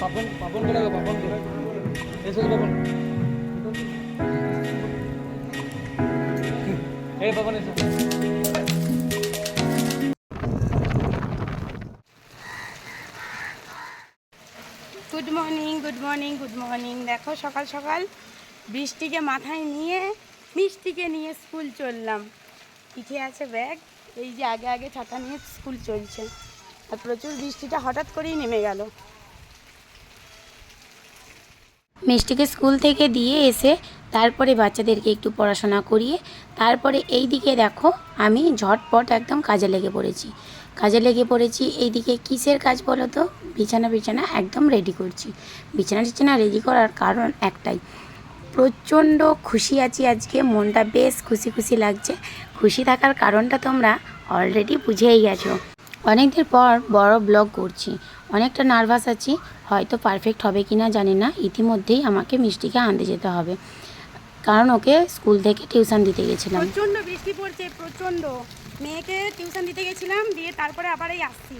পাপন পাপন কে লাগো পাপন এসো পাপন। পাপন এসো good morning good morning good morning দেখো, সকাল সকাল বৃষ্টিকে মাথায় নিয়ে, মিষ্টিকে নিয়ে স্কুল চললাম। পিঠে আছে ব্যাগ, এই যে আগে আগে ছাতা নিয়ে স্কুল চলছে। আর প্রচুর বৃষ্টিটা হঠাৎ করেই নেমে গেল। মিষ্টিকে স্কুল থেকে দিয়ে এসে তারপরে বাচ্চাদেরকে একটু পড়াশোনা করিয়ে তারপরে এই দিকে দেখো আমি ঝটপট একদম কাজে লেগে পড়েছি। কাজে লেগে পড়েছি, এইদিকে কিসের কাজ বলো তো? বিছানা বিছানা একদম রেডি করছি। বিছানা টিছানা রেডি করার কারণ একটাই, প্রচণ্ড খুশি আছি আজকে, মনটা বেশ খুশি খুশি লাগছে। খুশি থাকার কারণটা তোমরা অলরেডি বুঝেই গেছো। অনেকদিন পর বড় ব্লগ করছি। অনেকটা নার্ভাস আছি, হয়তো পারফেক্ট হবে কি না জানি না, ইতিমধ্যেই আমাকে মিষ্টিকে আনতে যেতে হবে। কারণ ওকে স্কুল থেকে টিউশন দিতে গেছিলাম। প্রচণ্ড বৃষ্টি পড়ছে, প্রচণ্ড। মেয়েকে টিউশন দিতে গেছিলাম, দিয়ে তারপরে আবার এই আসছি।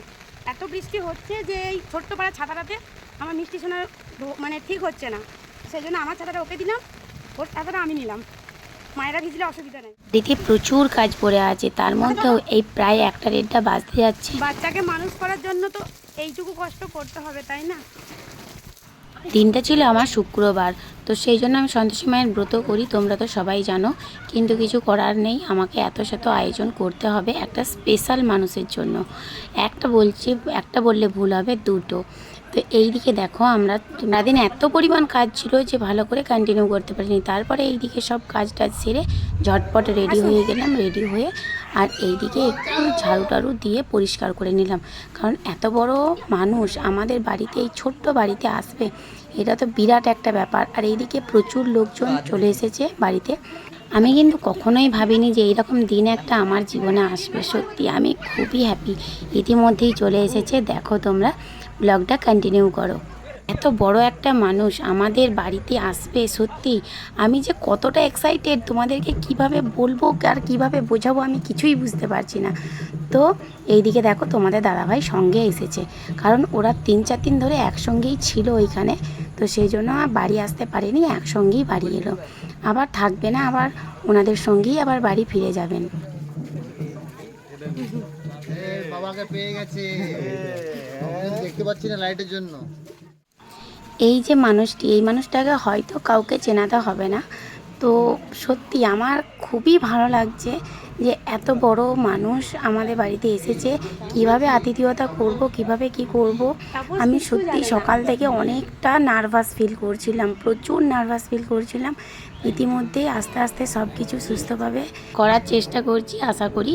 এত বৃষ্টি হচ্ছে যে এই ছোট্ট পাড়া ছাতাটাতে আমার মিষ্টি শোনার মানে ঠিক হচ্ছে না। সেই জন্য আমার ছাতাটা ওকে দিলাম, ওর ছাতাটা আমি নিলাম। মায়েরা ভিজলে অসুবিধা নেই। দিদি প্রচুর কাজ পড়ে আছে তার মধ্যেও এই প্রায় একটা রেটটা বাজতে যাচ্ছে। বাচ্চাকে মানুষ করার জন্য তো এইটুকু কষ্ট করতে হবে তাই না? দিনটা ছিল আমার শুক্রবার তো সেই জন্য আমি সন্তোষী মায়ের ব্রত করি তোমরা তো সবাই জানো। কিন্তু কিছু করার নেই আমাকে এত শত আয়োজন করতে হবে একটা স্পেশাল মানুষের জন্য। একটা বলছি একটা বললে ভুল হবে দুটো। তো এই দিকে দেখো আমরা সারাদিন এত পরিমাণ কাজ ছিল যে ভালো করে কন্টিনিউ করতে পারিনি। তারপরে এই দিকে সব কাজ টাজ সেরে ঝটপট রেডি হয়ে গেলাম রেডি হয়ে আর এই দিকে একটু ঝাড়ু টাড়ু দিয়ে পরিষ্কার করে নিলাম। কারণ এত বড় মানুষ আমাদের বাড়িতে এই ছোট্ট বাড়িতে আসবে এটা তো বিরাট একটা ব্যাপার। আর এইদিকে প্রচুর লোকজন চলে এসেছে বাড়িতে। আমি কিন্তু কখনোই ভাবিনি যে এইরকম দিন একটা আমার জীবনে আসবে সত্যি। আমি খুবই হ্যাপি ইতিমধ্যেই চলে এসেছে দেখো তোমরা। ব্লগটা কন্টিনিউ করো। এত বড় একটা মানুষ আমাদের বাড়িতে আসবে সত্যি? আমি যে কতটা এক্সাইটেড তোমাদেরকে কীভাবে বলব আর কীভাবে বোঝাবো আমি কিছুই বুঝতে পারছি না। তো এইদিকে দেখো তোমাদের দাদাভাই সঙ্গে এসেছে। কারণ ওরা তিন চার দিন ধরে একসঙ্গেই ছিল ওইখানে, তো সেই জন্য বাড়ি আসতে পারেনি, একসঙ্গেই বাড়ি এলো। আবার থাকবে না, আবার ওনাদের সঙ্গেই আবার বাড়ি ফিরে যাবেন। দেখতে পাচ্ছি না লাইটের জন্য। এই যে মানুষটি, এই মানুষটাকে হয়তো কাউকে চেনাতে হবে না। তো সত্যি আমার খুবই ভালো লাগছে যে এত বড় মানুষ আমাদের বাড়িতে এসেছে। কীভাবে আতিথেয়তা করব, কীভাবে কি করব? আমি সত্যি সকাল থেকে অনেকটা নার্ভাস ফিল করছিলাম, প্রচুর নার্ভাস ফিল করছিলাম। ইতিমধ্যে আস্তে আস্তে সব কিছু সুস্থভাবে করার চেষ্টা করছি, আশা করি।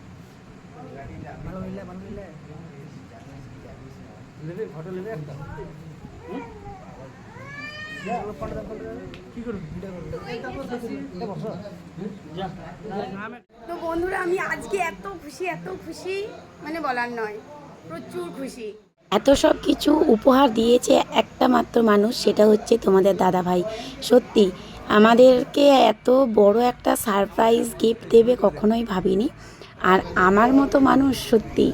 ভালো ফটো একটা। তো বন্ধুরা আমি আজকে এত খুশি এত খুশি মানে বলার নয় প্রচুর খুশি। এত সব কিছু উপহার দিয়েছে একটা মাত্র মানুষ সেটা হচ্ছে তোমাদের দাদা ভাই সত্যি আমাদেরকে এত বড় একটা সারপ্রাইজ গিফট দেবে কখনোই ভাবিনি। আর আমার মতো মানুষ সত্যি?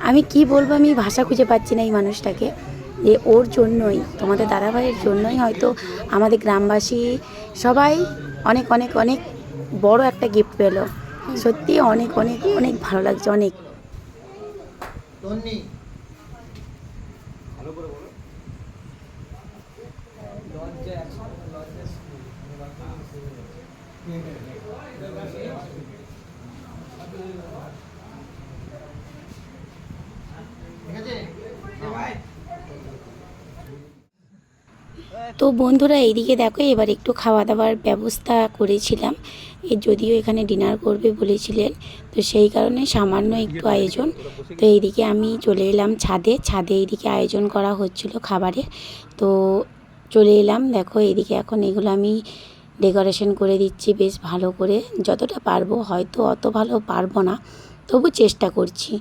আমি কি বলব আমি ভাষা খুঁজে পাচ্ছি না এই মানুষটাকে? যে ওর জন্যই তোমাদের দাদাভাইয়ের জন্যই হয়তো আমাদের গ্রামবাসী সবাই অনেক অনেক অনেক বড় একটা গিফট পেল। সত্যি অনেক অনেক অনেক ভালো লাগছে অনেক। তো বন্ধুরা এইদিকে দেখো, এবার একটু খাওয়া দাওয়ার ব্যবস্থা করেছিলাম। এ যদিও এখানে ডিনার করবে বলেছিলেন, তো সেই কারণে সামান্য একটু আয়োজন। তো এইদিকে আমি চলে এলাম ছাদে ছাদে এইদিকে আয়োজন করা হচ্ছিল খাবারের তো চলে এলাম, দেখো এইদিকে এখন এগুলো আমি ডেকোরেশন করে দিচ্ছি বেশ ভালো করে। যতটা পারব, হয়তো অত ভালো পারব না, তবু চেষ্টা করছি।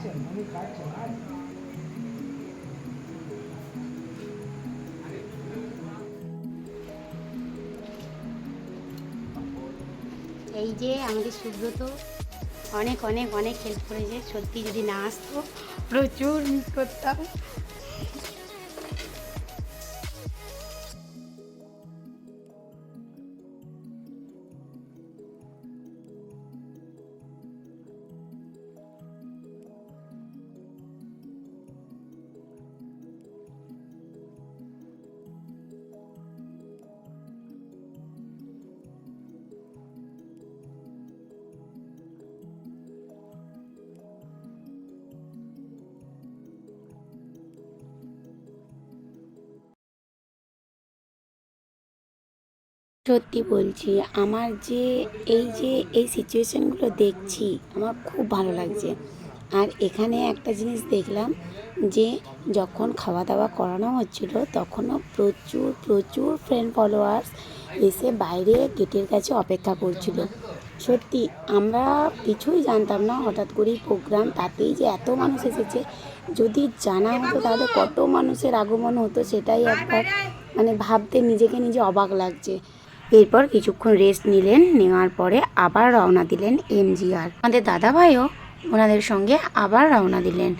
এই যে আমাদের সুব্রত অনেক অনেক অনেক হেল্প করেছে। সত্যি যদি না আসতো, প্রচুর মিস করতাম। সত্যি বলছি, আমার যে এই যে এই সিচুয়েশানগুলো দেখছি, আমার খুব ভালো লাগছে। আর এখানে একটা জিনিস দেখলাম যে, যখন খাওয়া দাওয়া করানো হচ্ছিল, তখনও প্রচুর প্রচুর ফ্রেন্ড ফলোয়ার্স এসে বাইরে গেটের কাছে অপেক্ষা করছিল। সত্যি, আমরা কিছুই জানতাম না, হঠাৎ করেই প্রোগ্রাম তাতেই যে এত মানুষ এসেছে, যদি জানা হতো তাহলে কত মানুষের আগমন হতো, সেটাই একবার মানে ভাবতে নিজেকে নিজে অবাক লাগছে। এরপর কিছুক্ষণ রেস্ট নিলেন, নেওয়ার পরে আবার রওনা দিলেন এমজিআর আমাদের দাদাভাইও ওনাদের সঙ্গে আবার রওনা দিলেন।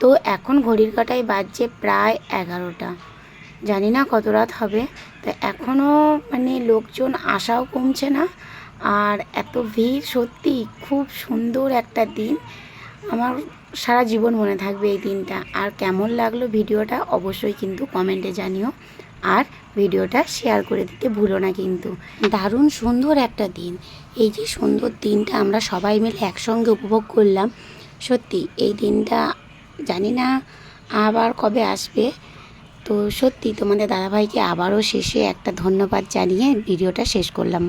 তো এখন ঘড়ির কাটায় বাজছে প্রায় এগারোটা। জানি না কত রাত হবে, তো এখনও মানে লোকজন আসাও কমছে না। আর এত ভিড় সত্যি খুব সুন্দর একটা দিন। আমার সারা জীবন মনে থাকবে এই দিনটা। আর কেমন লাগল ভিডিওটা অবশ্যই কিন্তু কমেন্টে জানিও। আর ভিডিওটা শেয়ার করে দিতে ভুলো না কিন্তু। দারুণ সুন্দর একটা দিন। এই যে সুন্দর দিনটা আমরা সবাই মিলে একসঙ্গে উপভোগ করলাম, সত্যি এই দিনটা জানি না আবার কবে আসবে। তো সত্যি তোমাদের দাদাভাইকে আবারও শেষে একটা ধন্যবাদ জানিয়ে ভিডিওটা শেষ করলাম।